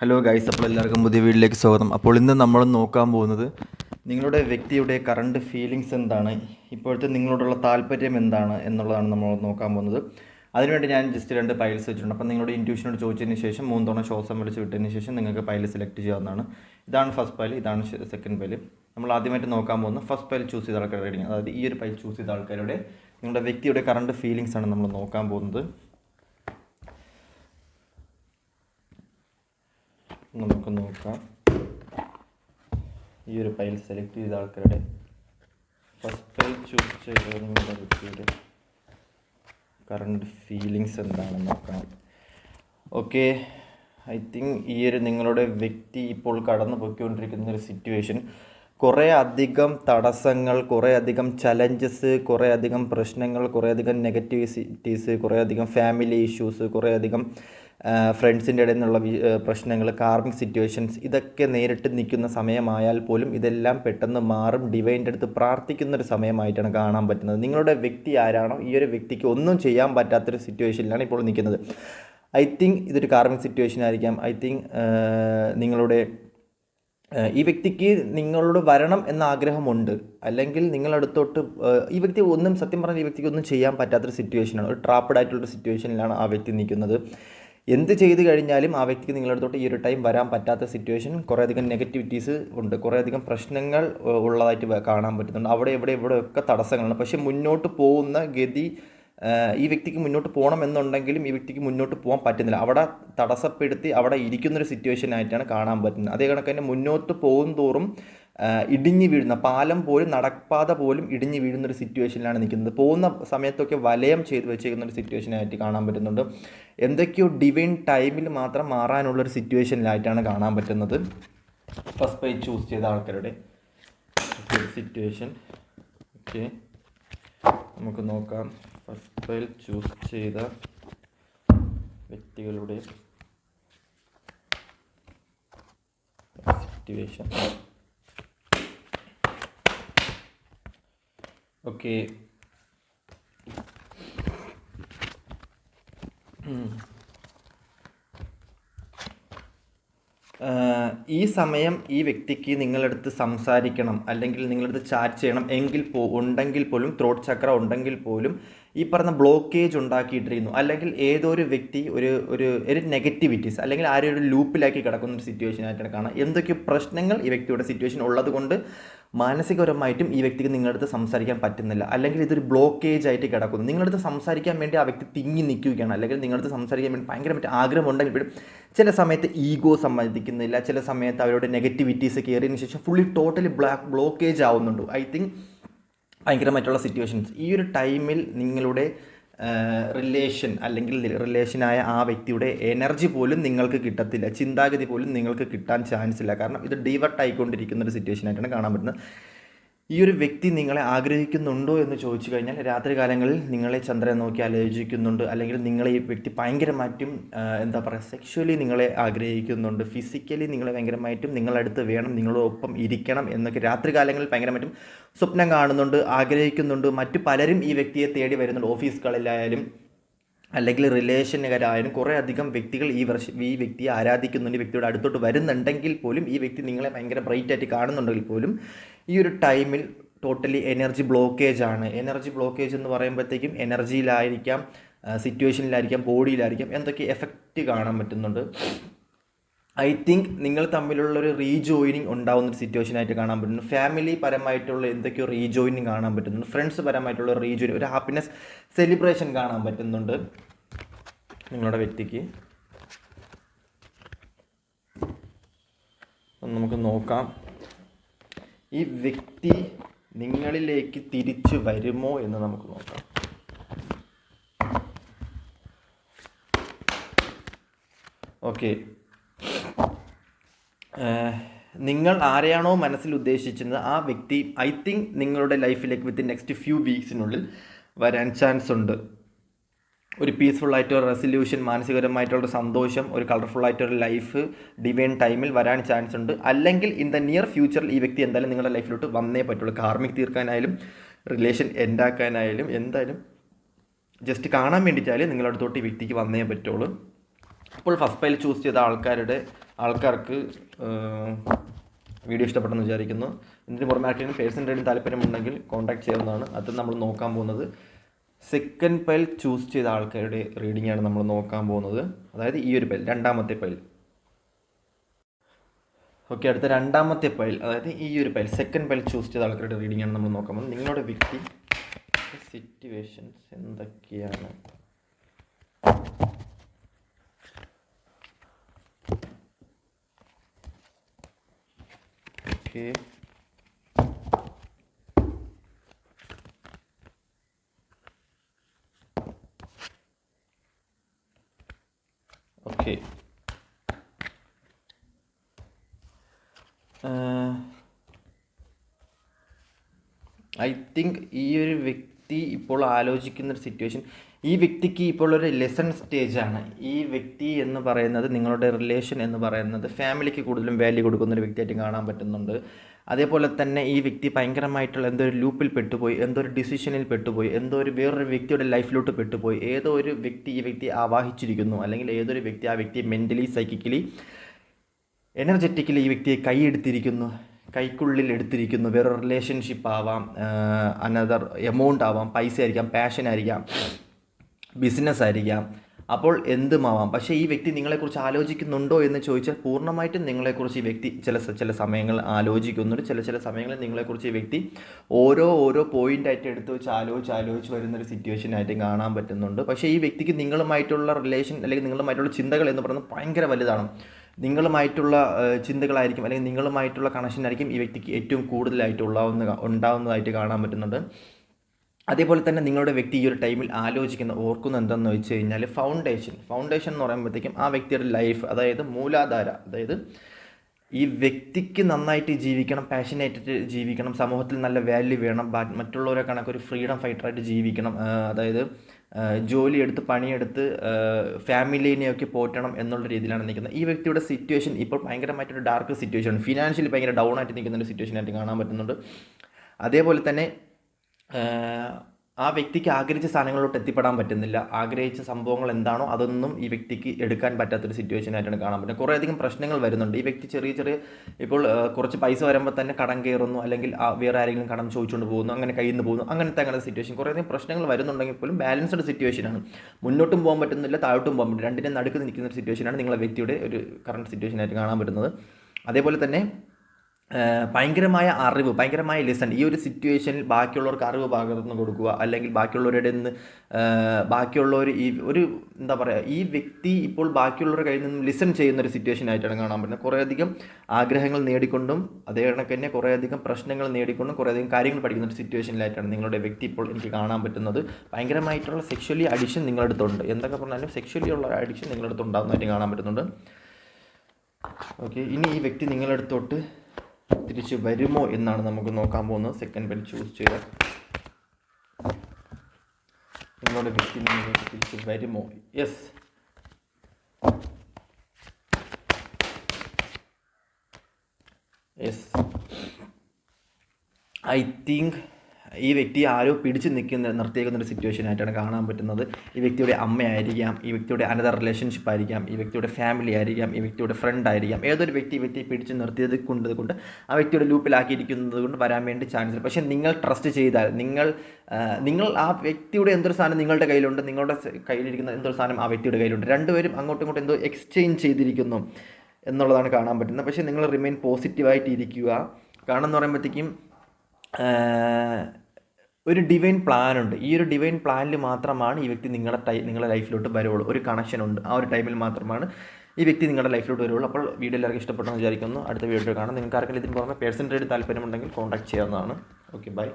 Hello guys അപ്പോൾ എല്ലാവർക്കും പുതിയ വീട്ടിലേക്ക് സ്വാഗതം. അപ്പോൾ ഇന്ന് നമ്മൾ നോക്കാൻ പോകുന്നത് നിങ്ങളുടെ വ്യക്തിയുടെ കറണ്ട് ഫീലിങ്സ് എന്താണ് ഇപ്പോഴത്തെ നിങ്ങളോടുള്ള താല്പര്യം എന്താണ് എന്നുള്ളതാണ് നമ്മൾ നോക്കാൻ പോകുന്നത്. അതിനുവേണ്ടി ഞാൻ ജസ്റ്റ് രണ്ട് പൈൽസ് വെച്ചിട്ടുണ്ട്. അപ്പോൾ നിങ്ങളുടെ ഇന്റ്യൂഷനോട് ചോദിച്ചതിന് ശേഷം മൂന്ന് തവണ ശ്വാസം വിളിച്ച് വിട്ടതിന് ശേഷം നിങ്ങൾക്ക് പൈൽ സെലക്ട് ചെയ്യാവുന്നതാണ്. ഇതാണ് ഫസ്റ്റ് പൈൽ ഇതാണ് സെക്കൻഡ് പൈൽ നമ്മൾ ആദ്യമായിട്ട് നോക്കാൻ പോകുന്നത് ഫസ്റ്റ് പൈൽ ചൂസ് ചെയ്ത ആൾക്കാരുടെ അതായത് ഈ ഒരു പൈൽ ചൂസ് ചെയ്ത ആൾക്കാരുടെ നിങ്ങളുടെ വ്യക്തിയുടെ കറണ്ട് ഫീലിങ്സ് ആണ് നമ്മൾ നോക്കാൻ പോകുന്നത്. നമുക്ക് നോക്കാം. ഈ ഒരു ഫയൽ സെലക്ട് ചെയ്ത ആൾക്കാരുടെ ഫസ്റ്റ് ഫയൽ ചൂസ് ചെയ്ത നിങ്ങളുടെ വ്യക്തിയുടെ കറണ്ട് ഫീലിങ്സ് എന്താണെന്ന് നോക്കാം. ഓക്കെ ഐ തിങ്ക് ഈ ഒരു നിങ്ങളുടെ വ്യക്തി ഇപ്പോൾ കടന്നു പോയിക്കൊണ്ടിരിക്കുന്ന ഒരു സിറ്റുവേഷൻ കുറേ അധികം തടസ്സങ്ങൾ കുറേ അധികം ചലഞ്ചസ് കുറേ അധികം പ്രശ്നങ്ങൾ കുറേ അധികം നെഗറ്റിവിറ്റീസ് കുറേ അധികം ഫാമിലി ഇഷ്യൂസ് കുറേ അധികം ഫ്രണ്ട്സിന്റെ ഇടയിൽ നിന്നുള്ള പ്രശ്നങ്ങൾ കാർമിക് സിറ്റുവേഷൻസ് ഇതൊക്കെ നേരിട്ട് നിൽക്കുന്ന സമയമായാൽ പോലും ഇതെല്ലാം പെട്ടെന്ന് മാറും. ഡിവൈന്റെ അടുത്ത് പ്രാർത്ഥിക്കുന്ന ഒരു സമയമായിട്ടാണ് കാണാൻ പറ്റുന്നത്. നിങ്ങളുടെ വ്യക്തി ആരാണോ ഈ ഒരു വ്യക്തിക്ക് ഒന്നും ചെയ്യാൻ പറ്റാത്തൊരു സിറ്റുവേഷനിലാണ് ഇപ്പോൾ നിൽക്കുന്നത്. ഐ തിങ്ക് ഇതൊരു കാർമിക് സിറ്റുവേഷൻ ആയിരിക്കാം. ഐ തിങ്ക് നിങ്ങളുടെ ഈ വ്യക്തിക്ക് നിങ്ങളോട് വരണം എന്ന ആഗ്രഹമുണ്ട്. അല്ലെങ്കിൽ നിങ്ങളടുത്തോട്ട് ഈ വ്യക്തി ഒന്നും സത്യം പറഞ്ഞാൽ ഈ വ്യക്തിക്ക് ഒന്നും ചെയ്യാൻ പറ്റാത്തൊരു സിറ്റുവേഷനാണ് ഒരു ട്രാപ്പഡ് ആയിട്ടുള്ളൊരു സിറ്റുവേഷനിലാണ് ആ വ്യക്തി നിൽക്കുന്നത്. എന്ത് ചെയ്തു കഴിഞ്ഞാലും ആ വ്യക്തിക്ക് നിങ്ങളടുത്തോട്ട് ഈ ഒരു ടൈം വരാൻ പറ്റാത്ത സിറ്റുവേഷൻ കുറേയധികം നെഗറ്റിവിറ്റീസ് ഉണ്ട്. കുറേയധികം പ്രശ്നങ്ങൾ ഉള്ളതായിട്ട് കാണാൻ പറ്റുന്നുണ്ട്. അവിടെ ഇവിടെ ഇവിടെയൊക്കെ തടസ്സങ്ങളാണ് പക്ഷേ മുന്നോട്ട് പോകുന്ന ഗതി ഈ വ്യക്തിക്ക് മുന്നോട്ട് പോകണം എന്നുണ്ടെങ്കിലും ഈ വ്യക്തിക്ക് മുന്നോട്ട് പോകാൻ പറ്റുന്നില്ല. അവിടെ തടസ്സപ്പെടുത്തി അവിടെ ഇരിക്കുന്നൊരു സിറ്റുവേഷൻ ആയിട്ടാണ് കാണാൻ പറ്റുന്നത്. അതേ കണക്ക് തന്നെ മുന്നോട്ട് പോകും തോറും ഇടിഞ്ഞു വീഴുന്ന പാലം പോലും നടപ്പാത പോലും ഇടിഞ്ഞു വീഴുന്ന ഒരു സിറ്റുവേഷനിലാണ് നിൽക്കുന്നത്. പോകുന്ന സമയത്തൊക്കെ വലയം ചെയ്ത് വെച്ചേക്കുന്ന ഒരു സിറ്റുവേഷനായിട്ട് കാണാൻ പറ്റുന്നുണ്ട്. എന്തൊക്കെയോ ഡിവൈൻ ടൈമിൽ മാത്രം മാറാനുള്ള ഒരു സിറ്റുവേഷനിലായിട്ടാണ് കാണാൻ പറ്റുന്നത്. ഫസ്റ്റ് പേജ് ചൂസ് ചെയ്ത ആൾക്കാരുടെ സിറ്റുവേഷൻ ഓക്കെ നമുക്ക് നോക്കാം. ഫസ്റ്റ് ഫയൽ ചൂസ് ചെയ്ത വ്യക്തികളുടെ സിറ്റുവേഷൻ ഓക്കെ ഈ സമയം ഈ വ്യക്തിക്ക് നിങ്ങളടുത്ത് സംസാരിക്കണം അല്ലെങ്കിൽ നിങ്ങളടുത്ത് ചാറ്റ് ചെയ്യണം എങ്കിൽ പോ ഉണ്ടെങ്കിൽ പോലും ത്രോട്ട് ചക്ര ഉണ്ടെങ്കിൽ പോലും ഈ പറഞ്ഞ ബ്ലോക്കേജ് ഉണ്ടാക്കിയിട്ടിരുന്നു അല്ലെങ്കിൽ ഏതോ ഒരു വ്യക്തി ഒരു ഒരു ഒരു നെഗറ്റിവിറ്റീസ് അല്ലെങ്കിൽ ആരും ഒരു ലൂപ്പിലാക്കി കിടക്കുന്ന ഒരു സിറ്റുവേഷൻ ആയിട്ടാണ് കാണാം എന്തൊക്കെയോ പ്രശ്നങ്ങൾ ഈ വ്യക്തിയുടെ സിറ്റുവേഷൻ ഉള്ളത് കൊണ്ട് മാനസികപരമായിട്ടും ഈ വ്യക്തിക്ക് നിങ്ങളടുത്ത് സംസാരിക്കാൻ പറ്റുന്നില്ല. അല്ലെങ്കിൽ ഇതൊരു ബ്ലോക്കേജ് ആയിട്ട് കിടക്കുന്നു. നിങ്ങളടുത്ത് സംസാരിക്കാൻ വേണ്ടി ആ വ്യക്തി തിങ്ങി നിൽക്കുകയാണ്. അല്ലെങ്കിൽ നിങ്ങളടുത്ത് സംസാരിക്കാൻ വേണ്ടി ഭയങ്കരമായിട്ട് ആഗ്രഹമുണ്ടെങ്കിൽ പോലും ചില സമയത്ത് ഈഗോ സമ്മതിക്കുന്നില്ല. ചില സമയത്ത് അവരുടെ നെഗറ്റിവിറ്റീസ് കയറിയതിന് ശേഷം ഫുള്ളി ടോട്ടലി ബ്ലാക്ക് ബ്ലോക്കേജ് ആവുന്നുണ്ട്. ഐ തിങ്ക് ഭയങ്കരമായിട്ടുള്ള സിറ്റുവേഷൻസ് ഈ ഒരു ടൈമിൽ നിങ്ങളുടെ റിലേഷൻ അല്ലെങ്കിൽ റിലേഷനായ ആ വ്യക്തിയുടെ എനർജി പോലും നിങ്ങൾക്ക് കിട്ടത്തില്ല ചിന്താഗതി പോലും നിങ്ങൾക്ക് കിട്ടാൻ ചാൻസ് ഇല്ല. കാരണം ഇത് ഡീവർട്ട് ആയിക്കൊണ്ടിരിക്കുന്ന ഒരു സിറ്റുവേഷൻ ആയിട്ടാണ് കാണാൻ പറ്റുന്നത്. ഈ ഒരു വ്യക്തി നിങ്ങളെ ആഗ്രഹിക്കുന്നുണ്ടോ എന്ന് ചോദിച്ചു കഴിഞ്ഞാൽ രാത്രി കാലങ്ങളിൽ നിങ്ങളെ ചന്ദ്രനെ നോക്കി ആലോചിക്കുന്നുണ്ട്. അല്ലെങ്കിൽ നിങ്ങളെ ഈ വ്യക്തി ഭയങ്കരമായിട്ടും എന്താ പറയുക സെക്ഷുവലി നിങ്ങളെ ആഗ്രഹിക്കുന്നുണ്ട്. ഫിസിക്കലി നിങ്ങളെ ഭയങ്കരമായിട്ടും നിങ്ങളടുത്ത് വേണം നിങ്ങളോടൊപ്പം ഇരിക്കണം എന്നൊക്കെ രാത്രി കാലങ്ങളിൽ ഭയങ്കരമായിട്ടും സ്വപ്നം കാണുന്നുണ്ട് ആഗ്രഹിക്കുന്നുണ്ട്. മറ്റു പലരും ഈ വ്യക്തിയെ തേടി വരുന്നുണ്ട്. ഓഫീസുകളിലായാലും അല്ലെങ്കിൽ റിലേഷനുകാരായാലും കുറേ അധികം വ്യക്തികൾ ഈ വർഷം ഈ വ്യക്തിയെ ആരാധിക്കുന്നുണ്ട് ഈ വ്യക്തിയുടെ അടുത്തോട്ട് വരുന്നുണ്ടെങ്കിൽ പോലും ഈ വ്യക്തി നിങ്ങളെ ഭയങ്കര ബ്രൈറ്റ് ആയിട്ട് കാണുന്നുണ്ടെങ്കിൽ പോലും ഈ ഒരു ടൈമിൽ ടോട്ടലി എനർജി ബ്ലോക്കേജ് ആണ്. എനർജി ബ്ലോക്കേജ് എന്ന് പറയുമ്പോഴത്തേക്കും എനർജിയിലായിരിക്കാം സിറ്റുവേഷനിലായിരിക്കാം ബോഡിയിലായിരിക്കാം എന്തൊക്കെ എഫക്റ്റ് കാണാൻ പറ്റുന്നുണ്ട്. ഐ തിങ്ക് നിങ്ങൾ തമ്മിലുള്ള ഒരു റീജോയിനിങ് ഉണ്ടാവുന്ന ഒരു സിറ്റുവേഷൻ ആയിട്ട് കാണാൻ പറ്റുന്നു. ഫാമിലി പരമായിട്ടുള്ള എന്തൊക്കെയോ റീജോയിനിങ് കാണാൻ പറ്റുന്നുണ്ട്. ഫ്രണ്ട്സ് പരമായിട്ടുള്ള റീജോയിൻ ഒരു ഹാപ്പിനെസ് സെലിബ്രേഷൻ കാണാൻ പറ്റുന്നുണ്ട്. നിങ്ങളുടെ വ്യക്തിക്ക്. നമുക്ക് നോക്കാം. ഈ വ്യക്തി നിങ്ങളിലേക്ക് തിരിച്ചു വരുമോ എന്ന് നമുക്ക് നോക്കാം. ഓക്കെ നിങ്ങൾ ആരെയാണോ മനസ്സിൽ ഉദ്ദേശിച്ചിരുന്നത് ആ വ്യക്തി ഐ തിങ്ക് നിങ്ങളുടെ ലൈഫിലേക്ക് വിത്തിൻ നെക്സ്റ്റ് ഫ്യൂ വീക്സിനുള്ളിൽ വരാൻ ചാൻസ് ഉണ്ട്. ഒരു പീസ്ഫുൾ ആയിട്ടൊരു റെസൊല്യൂഷൻ മാനസികപരമായിട്ടുള്ള സന്തോഷം ഒരു കളർഫുൾ ആയിട്ടൊരു ലൈഫ് ഡിവൈൻ ടൈമിൽ വരാൻ ചാൻസ് ഉണ്ട്. അല്ലെങ്കിൽ ഇൻ ദ നിയർ ഫ്യൂച്ചറിൽ ഈ വ്യക്തി എന്തായാലും നിങ്ങളുടെ ലൈഫിലോട്ട് വന്നേ പറ്റുള്ളൂ. കാർമിക് തീർക്കാനായാലും റിലേഷൻ എൻഡാക്കാനായാലും എന്തായാലും ജസ്റ്റ് കാണാൻ വേണ്ടിയിട്ടായാലും നിങ്ങളുടെ അടുത്തോട്ട് ഈ വ്യക്തിക്ക് വന്നേ പറ്റുള്ളൂ. അപ്പോൾ ഫസ്റ്റ് പൈൽ ചൂസ് ചെയ്ത ആൾക്കാരുടെ ആൾക്കാർക്ക് വീഡിയോ ഇഷ്ടപ്പെട്ടെന്ന് വിചാരിക്കുന്നു. ഇതിന് പുറമെ ആർക്കെങ്കിലും പേഴ്സൺ റീഡിങ് താല്പര്യമുണ്ടെങ്കിൽ കോൺടാക്ട് ചെയ്യാവുന്നതാണ്. അത് നമ്മൾ നോക്കാൻ പോകുന്നത്. സെക്കൻഡ് പൈൽ ചൂസ് ചെയ്ത ആൾക്കാരുടെ റീഡിംഗ് ആണ് നമ്മൾ നോക്കാൻ പോകുന്നത്. അതായത് ഈ ഒരു പൈൽ രണ്ടാമത്തെ പൈൽ ഓക്കെ അടുത്ത രണ്ടാമത്തെ പൈൽ അതായത് ഈ ഒരു പൈൽ സെക്കൻഡ് പൈൽ ചൂസ് ചെയ്ത ആൾക്കാരുടെ റീഡിംഗ് ആണ് നമ്മൾ നോക്കാൻ പോകുന്നത്. നിങ്ങളുടെ വ്യക്തി സിറ്റുവേഷൻസ് എന്തൊക്കെയാണ്? ഓക്കെ ഓക്കെ ഐ തിങ്ക് ഈ ഒരു വ്യക്തി ഇപ്പോൾ ആലോചിക്കുന്ന ഒരു സിറ്റുവേഷൻ ഈ വ്യക്തിക്ക് ഇപ്പോൾ ഒരു ലെസൺ സ്റ്റേജാണ് ഈ വ്യക്തി എന്ന് പറയുന്നത് നിങ്ങളുടെ റിലേഷൻ എന്ന് പറയുന്നത് ഫാമിലിക്ക് കൂടുതലും വാല്യൂ കൊടുക്കുന്ന ഒരു വ്യക്തിയായിട്ട് കാണാൻ പറ്റുന്നുണ്ട്. അതേപോലെ തന്നെ ഈ വ്യക്തി ഭയങ്കരമായിട്ടുള്ള എന്തോ ഒരു ലൂപ്പിൽ പെട്ടുപോയി എന്തോ ഒരു ഡിസിഷനിൽ പെട്ടുപോയി എന്തോ ഒരു വേറൊരു വ്യക്തിയുടെ ലൈഫിലോട്ട് പെട്ടുപോയി. ഏതോ ഒരു വ്യക്തി ഈ വ്യക്തി ആവാഹിച്ചിരിക്കുന്നു. അല്ലെങ്കിൽ ഏതൊരു വ്യക്തി ആ വ്യക്തിയെ മെന്റലി സൈക്കിക്കലി എനർജറ്റിക്കലി ഈ വ്യക്തിയെ കൈയെടുത്തിരിക്കുന്നു കൈക്കുള്ളിൽ എടുത്തിരിക്കുന്നു. വേറെ റിലേഷൻഷിപ്പ് ആവാം അനദർ എമൗണ്ട് ആവാം പൈസ ആയിരിക്കാം പാഷൻ ആയിരിക്കാം ബിസിനസ് ആയിരിക്കാം. അപ്പോൾ എന്തുമാവാം? പക്ഷേ ഈ വ്യക്തി നിങ്ങളെക്കുറിച്ച് ആലോചിക്കുന്നുണ്ടോ എന്ന് ചോദിച്ചാൽ പൂർണമായിട്ടും നിങ്ങളെക്കുറിച്ച് ഈ വ്യക്തി ചില ചില സമയങ്ങൾ ആലോചിക്കുന്നുണ്ട്. ചില ചില സമയങ്ങളിൽ നിങ്ങളെക്കുറിച്ച് ഈ വ്യക്തി ഓരോ ഓരോ പോയിന്റായിട്ട് എടുത്ത് വെച്ച് ആലോചിച്ച് ആലോചിച്ച് വരുന്നൊരു സിറ്റുവേഷൻ ആയിട്ട് കാണാൻ പറ്റുന്നുണ്ട്. പക്ഷേ ഈ വ്യക്തിക്ക് നിങ്ങളുമായിട്ടുള്ള റിലേഷൻ അല്ലെങ്കിൽ നിങ്ങളുമായിട്ടുള്ള ചിന്തകൾ എന്ന് പറയുന്നത് ഭയങ്കര വലുതാണ്. നിങ്ങളുമായിട്ടുള്ള ചിന്തകളായിരിക്കും അല്ലെങ്കിൽ നിങ്ങളുമായിട്ടുള്ള കണക്ഷൻ ആയിരിക്കും ഈ വ്യക്തിക്ക് ഏറ്റവും കൂടുതലായിട്ട് ഉള്ളാവുന്ന ഉണ്ടാവുന്നതായിട്ട് കാണാൻ പറ്റുന്നുണ്ട് അതേപോലെ തന്നെ നിങ്ങളുടെ വ്യക്തി ഈ ഒരു ടൈമിൽ ആലോചിക്കുന്ന ഓർക്കുന്ന എന്തെന്ന് വെച്ച് കഴിഞ്ഞാൽ ഫൗണ്ടേഷൻ ഫൗണ്ടേഷൻ എന്ന് പറയുമ്പോഴത്തേക്കും ആ വ്യക്തിയുടെ ലൈഫ് അതായത് മൂലാധാര അതായത് ഈ വ്യക്തിക്ക് നന്നായിട്ട് ജീവിക്കണം പാഷനേറ്റായിട്ട് ജീവിക്കണം സമൂഹത്തിൽ നല്ല വാല്യൂ വേണം മറ്റുള്ളവരെ കണക്കൊരു ഫ്രീഡം ഫൈറ്ററായിട്ട് ജീവിക്കണം അതായത് ജോലിയെടുത്ത് പണിയെടുത്ത് ഫാമിലീനെയൊക്കെ പോറ്റണം എന്നുള്ള രീതിയിലാണ് നിൽക്കുന്നത്. ഈ വ്യക്തിയുടെ സിറ്റുവേഷൻ ഇപ്പോൾ ഭയങ്കരമായിട്ടൊരു ഡാർക്ക് സിറ്റുവേഷൻ ഫിനാൻഷ്യലി ഭയങ്കര ഡൗൺ ആയിട്ട് നിൽക്കുന്ന ഒരു സിറ്റുവേഷൻ ആയിട്ട് കാണാൻ പറ്റുന്നുണ്ട്. അതേപോലെ തന്നെ ആ വ്യക്തിക്ക് ആഗ്രഹിച്ച സാധനങ്ങളിലോട്ട് എത്തിപ്പെടാൻ പറ്റുന്നില്ല. ആഗ്രഹിച്ച സംഭവങ്ങൾ എന്താണോ അതൊന്നും ഈ വ്യക്തിക്ക് എടുക്കാൻ പറ്റാത്തൊരു സിറ്റുവേഷൻ ആയിട്ടാണ് കാണാൻ പറ്റുന്നത്. കുറേയധികം പ്രശ്നങ്ങൾ വരുന്നുണ്ട്. ഈ വ്യക്തി ചെറിയ ചെറിയ ഇപ്പോൾ കുറച്ച് പൈസ വരുമ്പോൾ തന്നെ കടം കയറുന്നു അല്ലെങ്കിൽ വേറെ ആരെങ്കിലും കടം ചോദിച്ചുകൊണ്ട് പോകുന്നു അങ്ങനെ കയ്യിൽ നിന്ന് പോകുന്നു അങ്ങനത്തെ അങ്ങനത്തെ സിറ്റുവേഷൻ കുറേയധികം പ്രശ്നങ്ങൾ വരുന്നുണ്ടെങ്കിൽ പോലും ബാലൻസ്ഡ് സിറ്റുവേഷനാണ് മുന്നോട്ടും പോകാൻ പറ്റുന്നില്ല താഴോട്ടും പോകാൻ പറ്റില്ല രണ്ടിനും നടുക്ക് നിൽക്കുന്ന ഒരു സിറ്റുവേഷനാണ് നിങ്ങളെ വ്യക്തിയുടെ ഒരു കറണ്ട് സിറ്റുവേഷൻ ആയിട്ട് കാണാൻ പറ്റുന്നത്. അതേപോലെ തന്നെ ഭയങ്കരമായ അറിവ് ഭയങ്കരമായ ലെസൺ ഈ ഒരു സിറ്റുവേഷനിൽ ബാക്കിയുള്ളവർക്ക് അറിവ് പകർന്നു കൊടുക്കുക അല്ലെങ്കിൽ ബാക്കിയുള്ളവരുടെ നിന്ന് ബാക്കിയുള്ളവർ ഈ ഒരു എന്താ പറയുക ഈ വ്യക്തി ഇപ്പോൾ ബാക്കിയുള്ളവരുടെ കയ്യിൽ നിന്നും ലിസൺ ചെയ്യുന്ന ഒരു സിറ്റുവേഷൻ ആയിട്ടാണ് കാണാൻ പറ്റുന്നത്. കുറേയധികം ആഗ്രഹങ്ങൾ നേടിക്കൊണ്ടും അതേ കണക്ക് തന്നെ കുറേയധികം പ്രശ്നങ്ങൾ നേടിക്കൊണ്ടും കുറേയധികം കാര്യങ്ങൾ പഠിക്കുന്ന ഒരു സിറ്റുവേഷനിലായിട്ടാണ് നിങ്ങളുടെ വ്യക്തി ഇപ്പോൾ എനിക്ക് കാണാൻ പറ്റുന്നത്. ഭയങ്കരമായിട്ടുള്ള സെക്ഷലി അഡിഷൻ നിങ്ങളുടെ അടുത്തുണ്ട്. എന്തൊക്കെ പറഞ്ഞാലും സെക്ഷലി ഉള്ള അഡിഷൻ നിങ്ങളുടെ അടുത്ത് ഉണ്ടാകുന്നതായിട്ട് കാണാൻ പറ്റുന്നുണ്ട്. ഓക്കെ ഇനി ഈ വ്യക്തി നിങ്ങളുടെ അടുത്തോട്ട് തിരിച്ച് വരുമോ എന്നാണ് നമുക്ക് നോക്കാൻ പോകുന്നത്. സെക്കൻഡ് ബെൽ ചൂസ് ചെയ്ത് നിങ്ങളുടെ വ്യക്തി നിങ്ങളിലേക്ക് തിരിച്ച് വരുമോ? യെസ് യെസ് ഐ തിങ്ക് ഈ വ്യക്തി ആരോ പിടിച്ചു നിൽക്കുന്ന നിർത്തിയേക്കുന്ന ഒരു സിറ്റുവേഷൻ ആയിട്ടാണ് കാണാൻ പറ്റുന്നത്. ഈ വ്യക്തിയുടെ അമ്മയായിരിക്കാം ഈ വ്യക്തിയുടെ അനദർ റിലേഷൻഷിപ്പ് ആയിരിക്കാം ഈ വ്യക്തിയുടെ ഫാമിലി ആയിരിക്കാം ഈ വ്യക്തിയുടെ ഫ്രണ്ട് ആയിരിക്കാം. ഏതൊരു വ്യക്തി ഈ വ്യക്തിയെ പിടിച്ച് നിർത്തിയത് കൊണ്ട് കൊണ്ട് ആ വ്യക്തിയുടെ ലൂപ്പിലാക്കിയിരിക്കുന്നത് കൊണ്ട് വരാൻ വേണ്ടി ചാൻസ് പക്ഷേ നിങ്ങൾ ട്രസ്റ്റ് ചെയ്താൽ നിങ്ങൾ നിങ്ങൾ ആ വ്യക്തിയുടെ എന്തൊരു സാധനം നിങ്ങളുടെ കയ്യിലുണ്ട് നിങ്ങളുടെ കയ്യിലിരിക്കുന്ന എന്തൊരു സാധനം ആ വ്യക്തിയുടെ കയ്യിലുണ്ട്. രണ്ടുപേരും അങ്ങോട്ടും ഇങ്ങോട്ടും എന്തോ എക്സ്ചേഞ്ച് ചെയ്തിരിക്കുന്നു എന്നുള്ളതാണ് കാണാൻ പറ്റുന്നത്. പക്ഷേ നിങ്ങൾ റിമെയിൻ പോസിറ്റീവായിട്ട് ഇരിക്കുക കാരണം എന്ന് പറയുമ്പോഴത്തേക്കും ഒരു ഡിവൈൻ പ്ലാനുണ്ട് ഈ ഒരു ഡിവൈൻ പ്ലാനിൽ മാത്രമാണ് ഈ വ്യക്തി നിങ്ങളുടെ ടൈ നിങ്ങളുടെ ലൈഫിലോട്ട് വരുള്ളൂ ഒരു കണക്ഷൻ ഉണ്ട്. ആ ഒരു ടൈമിൽ മാത്രമാണ് ഈ വ്യക്തി നിങ്ങളുടെ ലൈഫിലോട്ട് വരുള്ളൂ അപ്പോൾ വീഡിയോ എല്ലാവർക്കും ഇഷ്ടപ്പെട്ടെന്ന് വിചാരിക്കുന്നു. അടുത്ത വീഡിയോ കാണാം. നിങ്ങൾക്ക് ആർക്കെങ്കിലും ഇതിന് പുറമെ പേഴ്സൺ ട്രേഡ് താല്പര്യമുണ്ടെങ്കിൽ കോൺടാക്ട് ചെയ്യാവുന്നതാണ്. Okay bye